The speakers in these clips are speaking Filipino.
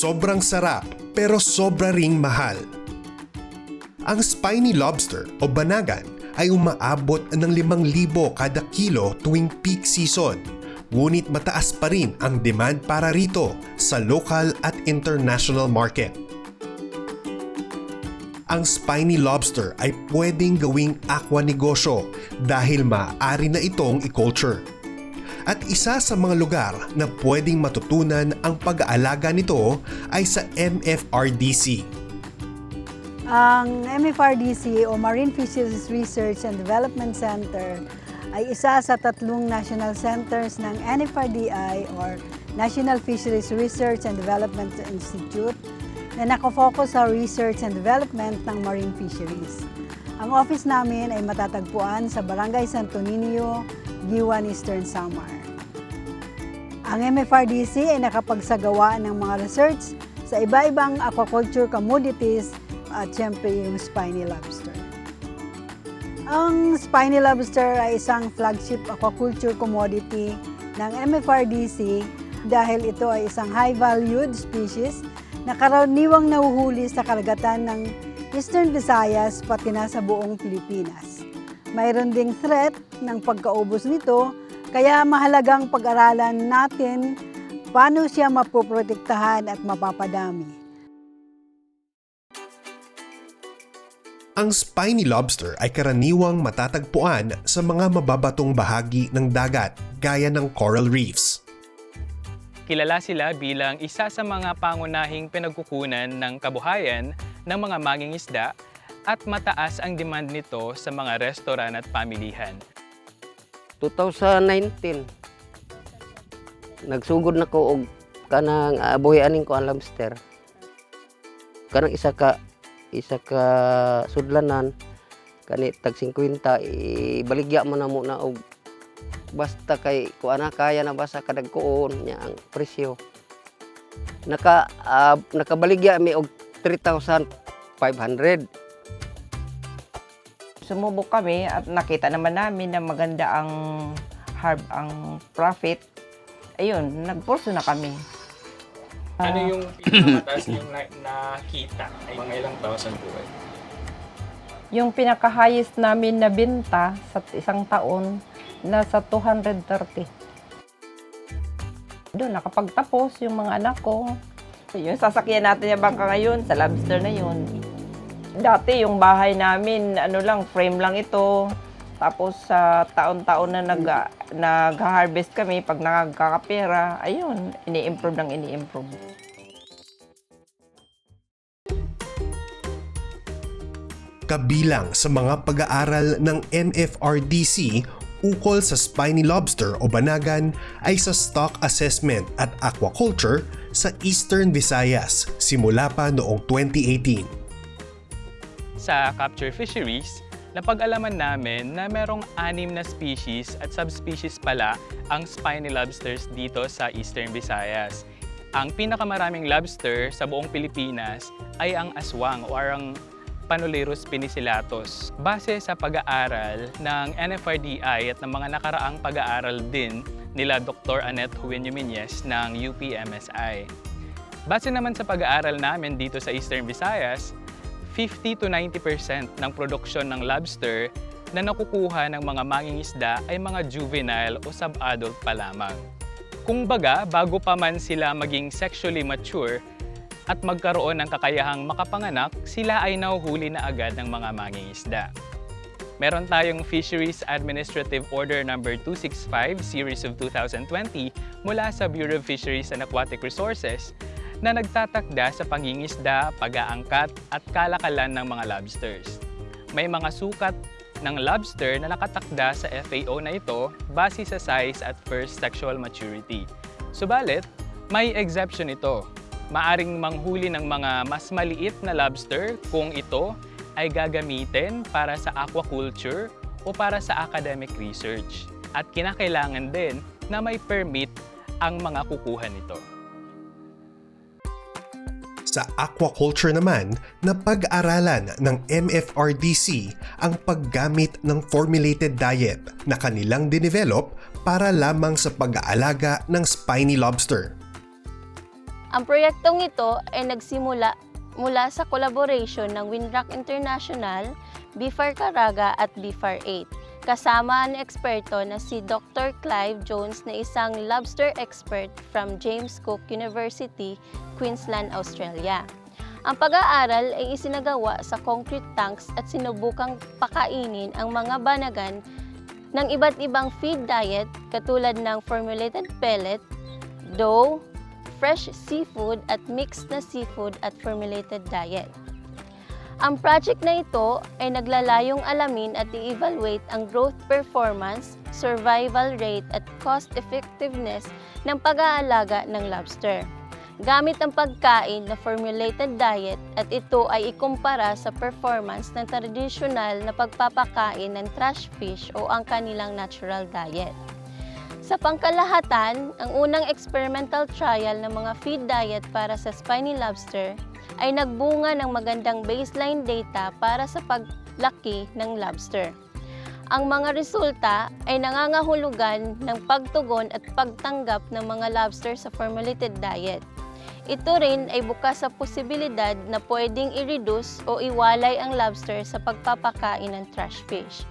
sobrang sarap pero sobra ring mahal. Ang spiny lobster o banagan ay umaabot ng 5,000 kada kilo tuwing peak season. Ngunit mataas pa rin ang demand para rito sa local at international market. Ang spiny lobster ay pwedeng gawing aqua negosyo dahil maaari na itong i-culture. At isa sa mga lugar na pwedeng matutunan ang pag-aalaga nito ay sa MFRDC. Ang MFRDC o Marine Fisheries Research and Development Center ay isa sa tatlong national centers ng NFRDI or National Fisheries Research and Development Institute na nakafocus sa research and development ng marine fisheries. Ang office namin ay matatagpuan sa Barangay Santo Niño, Giwan, Eastern Samar. Ang MFRDC ay nakapagsagawa ng mga research sa iba-ibang aquaculture commodities at syempre yung spiny lobster. Ang spiny lobster ay isang flagship aquaculture commodity ng MFRDC dahil ito ay isang high-valued species na karaniwang nahuhuli sa karagatan ng Eastern Visayas pati na sa buong Pilipinas. Mayroon ding threat ng pagkaubos nito kaya mahalagang pag-aralan natin paano siya mapoprotektahan at mapapadami. Ang spiny lobster ay karaniwang matatagpuan sa mga mababatong bahagi ng dagat gaya ng coral reefs. Kilala sila bilang isa sa mga pangunahing pinagkukunan ng kabuhayan ng mga mangingisda at mataas ang demand nito sa mga restoran at pamilihan. 2019 nagsugod na ko og kanang uh, aning ko ang lobster. Kanang isa ka isa ka sudlanan kani tag 50 ibaligya mo na mo na og basta kay ko ana kaya na basa kadagkoon niya ang presyo. Naka uh, nakabaligya mi og 3,500 sumubok kami at nakita naman namin na maganda ang harb ang profit. Ayun, nagpurso na kami. Ano yung pinakamataas yung na- nakita? Ay mga ilang thousand po eh. Yung pinaka-highest namin na binta sa isang taon, nasa 230. Doon, nakapagtapos yung mga anak ko. Yung sasakyan natin yung bangka ngayon, sa lobster na yun. Dati yung bahay namin, ano lang, frame lang ito. Tapos sa taon-taon na nag, nag-harvest kami, pag nakakapera, ayun, ini-improve ng ini-improve. Kabilang sa mga pag-aaral ng NFRDC ukol sa spiny lobster o banagan ay sa stock assessment at aquaculture sa Eastern Visayas simula pa noong 2018. Sa capture fisheries, napag-alaman namin na merong anim na species at subspecies pala ang spiny lobsters dito sa Eastern Visayas. Ang pinakamaraming lobster sa buong Pilipinas ay ang aswang o ang Panolerus penicillatus. Base sa pag-aaral ng NFRDI at ng mga nakaraang pag-aaral din nila Dr. Annette Juvenio Miñez ng UPMSI. Base naman sa pag-aaral namin dito sa Eastern Visayas, 50 to 90% ng produksyon ng lobster na nakukuha ng mga mangingisda ay mga juvenile o sub-adult pa lamang. Kung baga, bago pa man sila maging sexually mature at magkaroon ng kakayahang makapanganak, sila ay nahuhuli na agad ng mga mangingisda. Meron tayong Fisheries Administrative Order No. 265 Series of 2020 mula sa Bureau of Fisheries and Aquatic Resources na nagtatakda sa pangingisda, pag-aangkat at kalakalan ng mga lobsters. May mga sukat ng lobster na nakatakda sa FAO na ito base sa size at first sexual maturity. Subalit, may exception ito. Maaring manghuli ng mga mas maliit na lobster kung ito ay gagamitin para sa aquaculture o para sa academic research. At kinakailangan din na may permit ang mga kukuha nito. Sa aquaculture naman, napag-aralan ng MFRDC ang paggamit ng formulated diet na kanilang dinevelop para lamang sa pag-aalaga ng spiny lobster. Ang proyektong ito ay nagsimula mula sa collaboration ng Winrock International, BFAR Caraga at BFAR 8 kasama ang eksperto na si Dr. Clive Jones na isang lobster expert from James Cook University, Queensland, Australia. Ang pag-aaral ay isinagawa sa concrete tanks at sinubukang pakainin ang mga banagan ng iba't ibang feed diet katulad ng formulated pellet, dough, fresh seafood at mixed na seafood at formulated diet. Ang project na ito ay naglalayong alamin at i-evaluate ang growth performance, survival rate at cost effectiveness ng pag-aalaga ng lobster. Gamit ang pagkain na formulated diet at ito ay ikumpara sa performance ng tradisyonal na pagpapakain ng trash fish o ang kanilang natural diet. Sa pangkalahatan, ang unang experimental trial ng mga feed diet para sa spiny lobster ay nagbunga ng magandang baseline data para sa paglaki ng lobster. Ang mga resulta ay nangangahulugan ng pagtugon at pagtanggap ng mga lobster sa formulated diet. Ito rin ay bukas sa posibilidad na pwedeng i-reduce o iwalay ang lobster sa pagpapakain ng trash fish.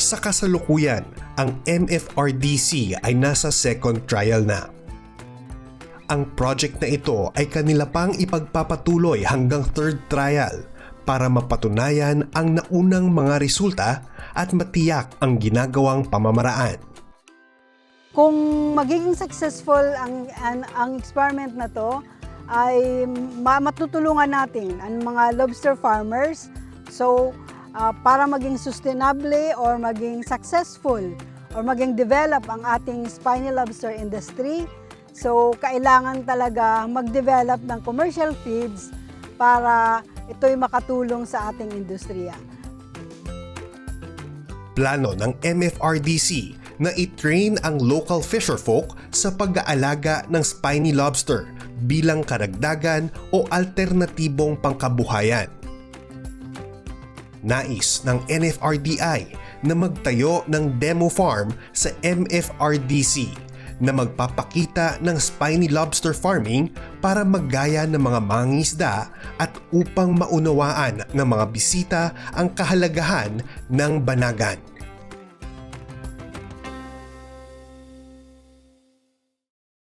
Sa kasalukuyan, ang MFRDC ay nasa second trial na. Ang project na ito ay kanila pang ipagpapatuloy hanggang third trial para mapatunayan ang naunang mga resulta at matiyak ang ginagawang pamamaraan. Kung magiging successful ang, ang, ang experiment na to, ay ma- matutulungan natin ang mga lobster farmers. So, ah, para maging sustainable or maging successful or maging develop ang ating spiny lobster industry, so kailangan talaga mag-develop ng commercial feeds para ito'y makatulong sa ating industriya. Plano ng MFRDC na i-train ang local fisherfolk sa pag-aalaga ng spiny lobster bilang karagdagan o alternatibong pangkabuhayan. Nais ng NFRDI na magtayo ng demo farm sa MFRDC na magpapakita ng spiny lobster farming para maggaya ng mga mangingisda at upang maunawaan ng mga bisita ang kahalagahan ng banagan.